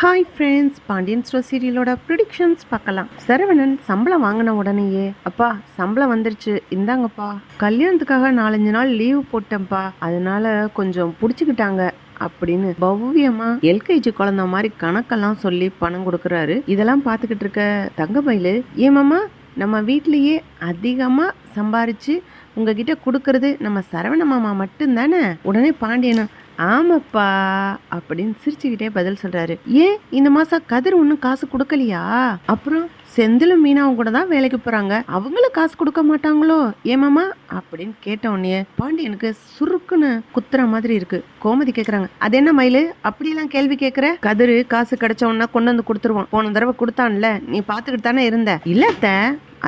Hi friends Pandian store சீரியலோட predictions பார்க்கலாம் சரவணன் சம்பளம் வாங்கின உடனேயே அப்பா சம்பளம் வந்துருச்சு இந்தாங்கப்பா கல்யாணத்துக்காக நாலஞ்சு நாள் லீவு போட்டேன்ப்பா அதனால கொஞ்சம் பிடிச்சிக்கிட்டாங்க அப்படின்னு பவ்யமா எல்கேஜி குழந்த மாதிரி கணக்கெல்லாம் சொல்லி பணம் கொடுக்குறாரு இதெல்லாம் பார்த்துக்கிட்டு இருக்க தங்கமயிலு ஏமாமா நம்ம வீட்லேயே அதிகமாக சம்பாரிச்சு உங்ககிட்ட கொடுக்கறது நம்ம சரவண மாமா மட்டும்தானே உடனே பாண்டியனா ஆமாப்பா அப்படின்னு சிரிச்சுக்கிட்டே பதில் சொல்றாரு. ஏன் இந்த மாசம் கதிர் ஒன்றும் காசு கொடுக்கலையா? அப்புறம் செந்திலும் மீனாவும் கூட தான் வேலைக்கு போறாங்க. அவங்களும் காசு கொடுக்க மாட்டாங்களோ? ஏமாமா அப்படின்னு கேட்ட உடனே பாண்டியனுக்கு சுருக்குன்னு குத்துற மாதிரி இருக்கு. கோமதி கேக்குறாங்க. அது என்ன மயிலு? அப்படியெல்லாம் கேள்வி கேக்குற? கதிரு காசு கிடைச்ச உடனே கொண்டு வந்து கொடுத்துருவான். போன தடவை கொடுத்தான்ல. நீ பாத்துக்கிட்டு தானே இருந்த. இல்லத்த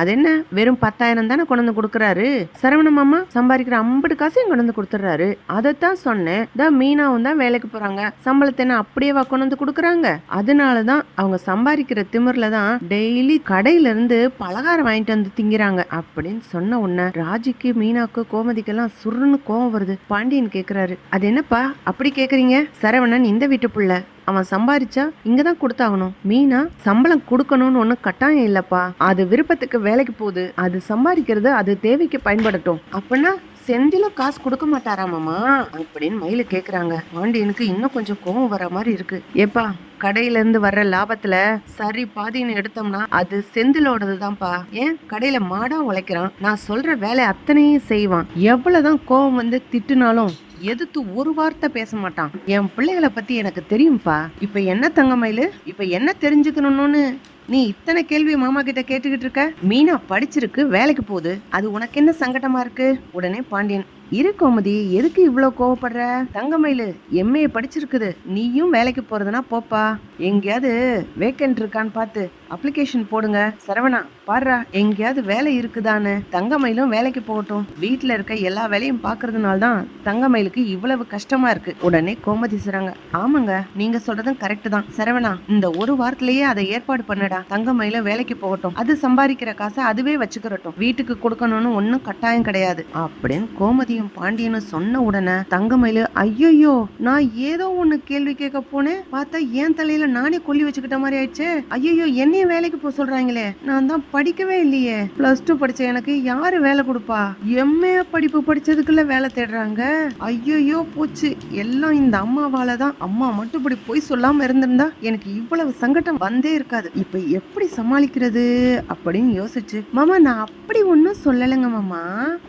அது என்ன? வெறும் பத்தாயிரம் தானே கொண்டு வந்து கொடுக்குறாரு. சரவண மாமா சம்பாதிக்கிற ஐம்பது காசையும் கொண்டு வந்து கொடுத்துட்றாரு. அதைத்தான் சொன்னேன். தான் மீனாவும் தான் வேலைக்கு போறாங்க. சம்பளத்தை என்ன அப்படியேவா கொண்டு வந்து கொடுக்குறாங்க? அதனால தான் அவங்க சம்பாதிக்கிற திமிர்ல தான் டெய்லி கடையில இருந்து பலகாரம் வாங்கிட்டு வந்து திங்கிறாங்க. அப்படின்னு சொன்ன உடனே ராஜிக்கு மீனாக்கு கோமதிக்கெல்லாம் சுருன்னு கோவம் வருது. பாண்டியன் கேட்குறாரு அது என்னப்பா? அப்படி கேட்குறீங்க சரவணன் இந்த வீட்டு புள்ள. அவன் சம்பாரிச்சா இங்க தான் கொடுத்தாகணும். மீனா சம்பளம் கொடுக்கணும்னு ஒன்றும் கட்டாயம் இல்லப்பா. அது விருப்பத்துக்கு வேலைக்கு போகுது. அது சம்பாதிக்கிறது அது தேவைக்கு பயன்படட்டும். அப்படின்னா செந்திலும் காசு கொடுக்க மாட்டாராமாமா அப்படின்னு மயில கேக்குறாங்க. பாண்டியனுக்கு இன்னும் கொஞ்சம் கோவம் வர மாதிரி இருக்கு. ஏப்பா கடையில இருந்து வர்ற லாபத்துல சரி பாதின்னு எடுத்தோம்னா அது செந்திலோடது தான்ப்பா ஏன்? கடையில மாடா உழைக்கிறான். நான் சொல்ற வேலை அத்தனையும் செய்வான். எவ்வளவுதான் கோவம் வந்து திட்டுனாலும் எதிர்த்து ஒரு வார்த்தை பேச மாட்டான். என் பிள்ளைகளை பத்தி எனக்கு தெரியும்ப்பா இப்ப என்ன தங்கமயிலு இப்ப என்ன தெரிஞ்சுக்கணும்னு நீ இத்தனை கேள்வி மாமா கிட்ட கேட்டுக்கிட்டு இருக்க? மீனா படிச்சிருக்கு வேலைக்கு போகுது. அது உனக்கு என்ன சங்கடமா இருக்கு? உடனே பாண்டியன் இரு கோமதி எதுக்கு இவ்வளோ கோவப்படுற? தங்கமயிலு எம்ஏ படிச்சிருக்குது. நீயும் வேலைக்கு போறதுனா போப்பா. எங்கேயாவது வேக்கன்ட் இருக்கான்னு பார்த்து அப்ளிகேஷன் போடுங்க. சரவணா பாடுறா எங்கேயாவது வேலை இருக்குதானே? தங்கமயிலும் வேலைக்கு போகட்டும். வீட்டில் இருக்க எல்லா வேலையும் பார்க்கறதுனால தான் தங்கமயிலுக்கு இவ்வளவு கஷ்டமா இருக்கு. உடனே கோமதி சொல்றாங்க ஆமாங்க நீங்க சொல்றதும் கரெக்ட் தான். சரவணா இந்த ஒரு வாரத்திலேயே அதை ஏற்பாடு பண்ணடா. தங்கமயில வேலைக்கு போகட்டும். அது சம்பாதிக்கிற காசை அதுவே வச்சுக்கிறட்டும். வீட்டுக்கு கொடுக்கணும்னு ஒன்றும் கட்டாயம் கிடையாது. அப்படின்னு கோமதியும் பாண்டியனும் சொன்ன உடனே தங்கமயிலு ஐயோ நான் ஏதோ ஒண்ணு கேள்வி கேட்க போனேன். பார்த்தா என் தலையில நானே கொல்லி வச்சுக்கிட்ட மாதிரி ஆயிடுச்சு. ஐயோ என்னைய வேலைக்கு போக சொல்றாங்களே. நான் தான் படிக்கவே இல்லையே. பிளஸ் டூ படிச்ச எனக்கு யாரு வேலை கொடுப்பா? எம்ஏ படிப்பு படிச்சதுக்குள்ள வேலை தேடுறாங்க. ஐயோயோ போச்சு. எல்லாம் இந்த அம்மாவால தான். அம்மா மட்டும் இப்படி போய் சொல்லாம இருந்திருந்தா எனக்கு இவ்வளவு சங்கடம் வந்தே இருக்காது. இப்ப எப்படி சமாளிக்கிறது அப்படின்னு யோசிச்சு மாமா நான் அப்படி ஒன்றும் சொல்லலைங்க மாமா.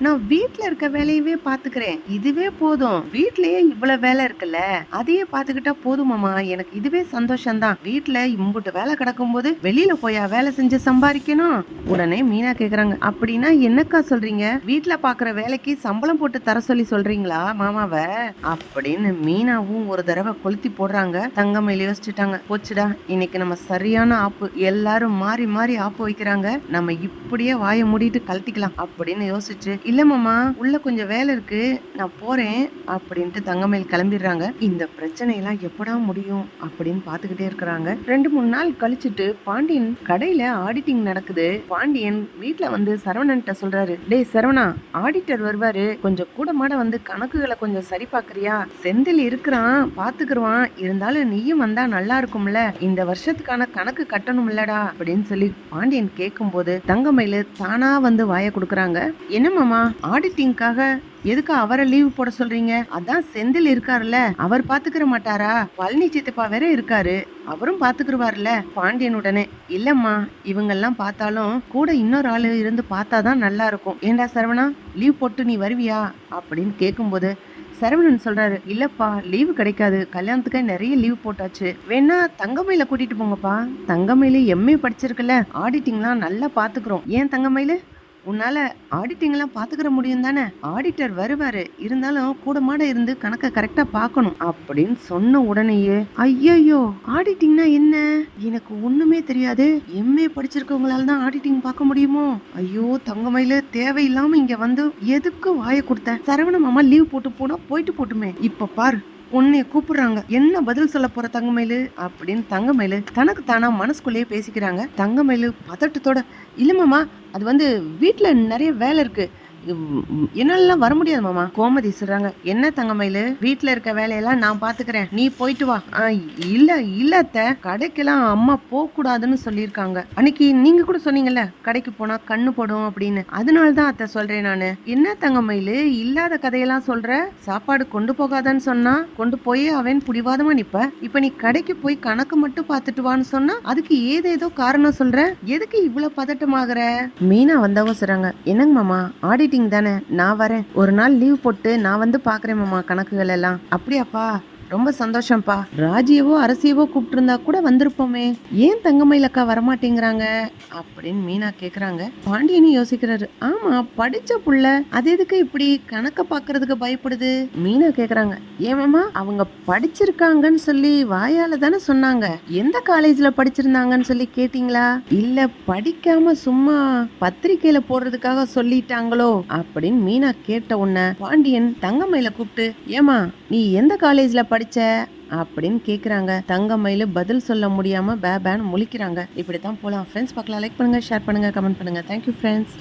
நான் வீட்ல இருக்க வேலையவே பாத்துக்கிறேன். இதுவே போதும். வீட்லயே இவ்வளவு வேலை இருக்குல்ல. அதையே பாத்துக்கிட்டா போதும் மாமா. எனக்கு இதுவே சந்தோஷம் தான் வீட்டுல இம்புட்டு வேலை கிடக்கும்போது வெளியில போயா வேலை செஞ்சு சம்பாதிக்கணும். உடனே மீனா கேக்குறாங்க அப்படின்னா என்னக்கா சொல்றீங்க? வீட்டுல பாக்குற வேலைக்கு சம்பளம் போட்டு தர சொல்லி சொல்றீங்களா மாமாவை? அப்படின்னு மீனாவும் ஒரு தடவை கொளுத்தி போடுறாங்க. தங்கமயில யோசிச்சுட்டாங்க போச்சுடா இன்னைக்கு நம்ம சரியான ஆப்பு. எல்லாரும் மாறி மாறி ஆப்பு வைக்கிறாங்க. நம்ம இப்படியே வாயை மூடிட்டு கழட்டிக்கலாம் அப்படின்னு யோசிச்சு இல்ல மாமா உள்ள கொஞ்சம் வேலை இருக்கு. நான் போறேன் அப்படின்ட்டு தங்கமயில் கிளம்பிடுறாங்க. இந்த பிரச்சனையெல்லாம் எப்படா முடியும்? அப்படின்னு பாத்துக்கிட்டே இருக்கிறாங்க. ரெண்டு மூணு நாள் கழிச்சுட்டு பாண்டியன் கடையில ஆடிட்டிங் நடக்குது. பாண்டியன் வீட்டுல வந்து சரவணன்ட்ட சொல்றாரு டேய் சரவணா ஆடிட்டர் வருவாரு. கொஞ்சம் கூட மாட வந்து கணக்குகளை கொஞ்சம் சரி பாக்குறியா? செந்தில் இருக்கிறான் பாத்துக்கிருவான். இருந்தாலும் நீயும் வந்தா நல்லா இருக்கும்ல. இந்த வருஷத்துக்கான கணக்கு கட்டணும் இல்லடா அப்படின்னு சொல்லி பாண்டியன் கேட்கும் போது தங்கமயிலு தானா வந்து வாய கொடுக்குறாங்க. என்ன மாமா ஆடிட்டிங்காக எதுக்கு அவரை லீவ் போட சொல்றீங்க? அதான் செந்தில் இருக்காருல்ல. அவர் பாத்துக்கிற மாட்டாரா? பழனி சித்தப்பா வேற இருக்காரு. அவரும் பாத்துக்கிருவார்ல பாண்டியன் உடனே. இல்லம்மா இவங்கெல்லாம் பார்த்தாலும் கூட இன்னொரு ஆளு இருந்து பார்த்தாதான் நல்லா இருக்கும். ஏண்டா சரவணா லீவ் போட்டு நீ வருவியா? அப்படின்னு கேட்கும்போது சரவணன் சொல்றாரு இல்லப்பா லீவு கிடைக்காது. கல்யாணத்துக்கு நிறைய லீவ் போட்டாச்சு. வேணா தங்கமயில கூட்டிட்டு போங்கப்பா. தங்கமயில எம்ஏ படிச்சிருக்குல்ல. ஆடிட்டிங்லாம் நல்லா பாத்துக்கிறோம். ஏன் தங்கமயில? உன்னால ஆடிட்டிங்லாம் பாத்துக்கிற முடியும் தானே? ஆடிட்டர் வருவாரு. இருந்தாலும் கூட மாட இருந்து கணக்கை கரெக்டா பார்க்கணும் அப்படின்னு சொன்ன உடனேயே ஐயையோ ஆடிட்டிங்னா என்ன? எனக்கு ஒண்ணுமே தெரியாது. எம்ஏ படிச்சிருக்கவங்களால தான் ஆடிட்டிங் பார்க்க முடியுமோ? ஐயோ தங்கமயில தேவையில்லாம இங்க வந்து எதுக்கு வாயை கொடுத்தேன் சரவண மாமா லீவ் போட்டு போனா போயிட்டு போட்டுமே. இப்ப பாரு. உன்னைய கூப்பிடுறாங்க. என்ன பதில் சொல்ல போற தங்கமயிலு? அப்படின்னு தங்கமயிலு தனக்கு தானா மனசுக்குள்ளேயே பேசிக்கிறாங்க. தங்கமயிலு பதட்டத்தோட இல்லமாமா அது வந்து வீட்டில் நிறைய வேலை இருக்குது என்னாலலாம் வர முடியாது மாமா. கோமதி சொல்றாங்க என்ன தங்கமயிலு? வீட்டுல இருக்க வேலையெல்லாம் நான் பாத்துக்கிறேன். நீ போயிட்டு வா. "ஆ, இல்ல இல்ல அத்தை. கடைக்கெல்லாம் அம்மா போக கூடாதுன்னு சொல்லியிருக்காங்க. அன்னைக்கு நீங்க கூட சொன்னீங்கல்ல கடைக்கு போனா கண்ணு போடும் அப்படின்னு. அதனால தான் அத்தை சொல்றேன் நானு. என்ன தங்கமயிலு? இல்லாத கதையெல்லாம் சொல்ற? சாப்பாடு கொண்டு போகாதன்னு சொன்னா கொண்டு போய் அவன் புடிவாதமா நிப்ப. இப்ப நீ கடைக்கு போய் கணக்கு மட்டும் பார்த்துட்டு வான்னு சொன்னா அதுக்கு ஏதேதோ காரணம் சொல்ற? எதுக்கு இவ்வளவு பதட்டமாகற? மீனா வந்தவங்க சொல்றாங்க என்னங்க மாமா? மீட்டிங் தானே? நான் வரேன். ஒரு நாள் லீவ் போட்டு நான் வந்து பார்க்குறேன் மாமா கணக்குகள் எல்லாம். அப்படியாப்பா? ரொம்ப சந்தோஷம்ப்பா. ராஜியவோ அரசியவோ கூப்பிட்டுருந்தா கூட வந்திருப்போமே. ஏன் தங்கமயிலக்கா வரமாட்டேங்கிறாங்க? அப்படின்னு மீனா கேக்குறாங்க. பாண்டியனும் யோசிக்கிறாரு. ஆமா படிச்ச புள்ள அது எதுக்கு இப்படி கணக்க பாக்குறதுக்கு பயப்படுது? மீனா கேக்குறாங்க. ஏமாமா அவங்க படிச்சிருக்காங்கன்னு சொல்லி வாயால தானே சொன்னாங்க. எந்த காலேஜ்ல படிச்சிருந்தாங்கன்னு சொல்லி கேட்டீங்களா? இல்ல படிக்காம சும்மா பத்திரிக்கையில போடுறதுக்காக சொல்லிட்டாங்களோ? அப்படின்னு மீனா கேட்ட உடனே பாண்டியன் தங்கமயில கூப்பிட்டு ஏமா நீ எந்த காலேஜ்ல படிச்ச அப்படின்னு கேட்குறாங்க தங்கமயில் பதில் சொல்ல முடியாமல் பே முழிக்கிறாங்க முழிக்கிறாங்க. இப்படித்தான் போகலாம் ஃப்ரெண்ட்ஸ் பார்க்கலாம். லைக் பண்ணுங்கள் ஷேர் பண்ணுங்கள் கமெண்ட் பண்ணுங்க. Thank you friends